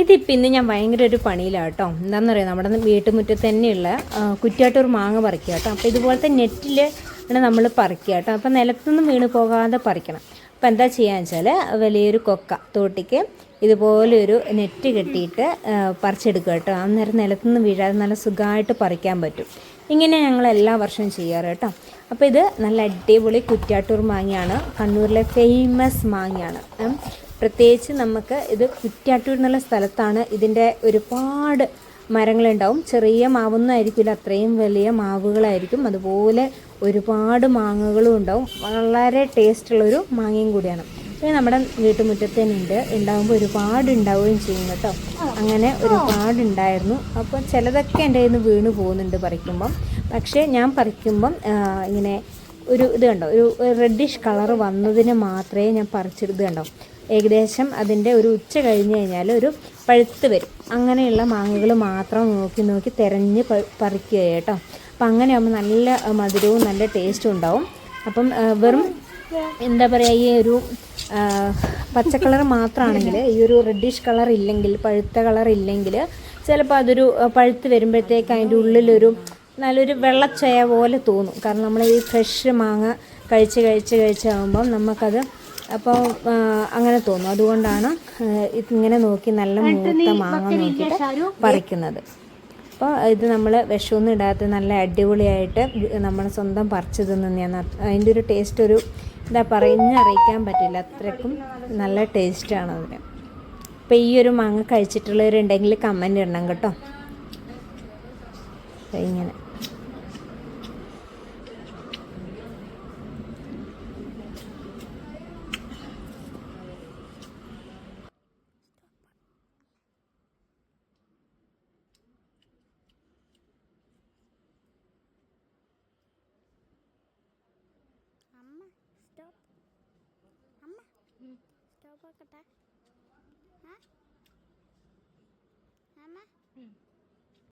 ഇതിപ്പോൾ ഇന്ന് ഞാൻ ഭയങ്കര ഒരു പണിയിലാണ് കേട്ടോ. എന്താണെന്ന് പറയുക നമ്മുടെ വീട്ടുമുറ്റത്ത് തന്നെയുള്ള ആ, കുറ്റ്യാട്ടൂർ മാങ്ങ പറിക്കുക കേട്ടോ. അപ്പോൾ ഇതുപോലത്തെ നെറ്റിൽ ആണ് നമ്മൾ പറിക്കുക കേട്ടോ. അപ്പോൾ നിലത്തുനിന്ന് വീണ് പോകാതെ പറിക്കണം. അപ്പോൾ എന്താ ചെയ്യുക വെച്ചാൽ വലിയൊരു കൊക്ക തോട്ടിക്ക് ഇതുപോലൊരു നെറ്റ് കെട്ടിയിട്ട് പറിച്ചെടുക്കുക കേട്ടോ. അന്നേരം നിലത്തുനിന്ന് വീഴാതെ നല്ല സുഖമായിട്ട് പറിക്കാൻ പറ്റും. ഇങ്ങനെ ഞങ്ങൾ എല്ലാ വർഷവും ചെയ്യാറ് കേട്ടോ. അപ്പോൾ ഇത് നല്ല അടിപൊളി കുറ്റ്യാട്ടൂർ മാങ്ങയാണ്. കണ്ണൂരിലെ ഫേമസ് മാങ്ങയാണ്. പ്രത്യേകിച്ച് നമുക്ക് ഇത് കുറ്റ്യാട്ടൂർ എന്നുള്ള സ്ഥലത്താണ് ഇതിന്റെ ഒരുപാട് മരങ്ങളുണ്ടാവും. ചെറിയ മാവൊന്നും ആയിരിക്കില്ല അത്രയും വലിയ മാവുകളായിരിക്കും. അതുപോലെ ഒരുപാട് മാങ്ങകളും ഉണ്ടാവും. വളരെ ടേസ്റ്റുള്ളൊരു മാങ്ങയും കൂടിയാണ്. പിന്നെ നമ്മുടെ വീട്ടുമുറ്റത്ത് തന്നെ ഉണ്ട്. ഉണ്ടാകുമ്പോൾ ഒരുപാട് ഉണ്ടാവുകയും ചെയ്യും കേട്ടോ. അങ്ങനെ ഒരുപാട് ഉണ്ടായിരുന്നു. അപ്പോൾ ചിലതൊക്കെ എന്റെ കയ്യിൽ നിന്ന് വീണ് പോകുന്നുണ്ട് പറിക്കുമ്പം. പക്ഷേ ഞാൻ പറിക്കുമ്പം ഇങ്ങനെ ഒരു ഇത് കണ്ടോ? ഒരു റെഡിഷ് കളർ വന്നതിന് മാത്രമേ ഞാൻ പറിച്ചെടുത്ത് കണ്ടോ? ഏകദേശം അതിന്റെ ഒരു ഉച്ച കഴിഞ്ഞ് കഴിഞ്ഞാൽ ഒരു പഴുത്ത് വരും. അങ്ങനെയുള്ള മാങ്ങകൾ മാത്രം നോക്കി നോക്കി തിരഞ്ഞ് പറിക്കുക കേട്ടോ. അപ്പം അങ്ങനെ ആകുമ്പോൾ നല്ല മധുരവും നല്ല ടേസ്റ്റും ഉണ്ടാവും. അപ്പം വെറും എന്താ പറയുക ഈ ഒരു പച്ചക്കളർ പച്ച കളർ മാത്രമാണെങ്കിൽ ഈ ഒരു റെഡിഷ് കളർ ഇല്ലെങ്കിൽ പഴുത്ത കളർ ഇല്ലെങ്കിൽ ചിലപ്പോൾ അതൊരു പഴുത്ത് വരുമ്പോഴത്തേക്ക് അതിന്റെ ഉള്ളിലൊരു നല്ലൊരു വെള്ളച്ചയ പോലെ തോന്നും. കാരണം നമ്മൾ ഈ ഫ്രഷ് മാങ്ങ കഴിച്ച് കഴിച്ച് കഴിച്ചാകുമ്പം നമുക്കത് അപ്പോൾ അങ്ങനെ തോന്നും. അതുകൊണ്ടാണ് ഇങ്ങനെ നോക്കി നല്ല മൂത്ത മാങ്ങ നോക്കിയിട്ട് പറിക്കുന്നത്. അപ്പോൾ ഇത് നമ്മൾ വിഷമൊന്നും ഇടാത്ത നല്ല അടിപൊളിയായിട്ട് നമ്മൾ സ്വന്തം പറിച്ചു തിന്നുന്നതാണ് അതിന്റെ ഒരു ടേസ്റ്റ് ഒരു എന്താ പറഞ്ഞറിയിക്കാൻ പറ്റില്ല. അത്രക്കും നല്ല ടേസ്റ്റാണ് അതിന്. അപ്പോൾ ഈ ഒരു മാങ്ങ കഴിച്ചിട്ടുള്ളവരുണ്ടെങ്കിൽ കമന്റ് ഇടണം കേട്ടോ. ഇങ്ങനെ. পাকাটা হ্যাঁ হ্যাঁ মা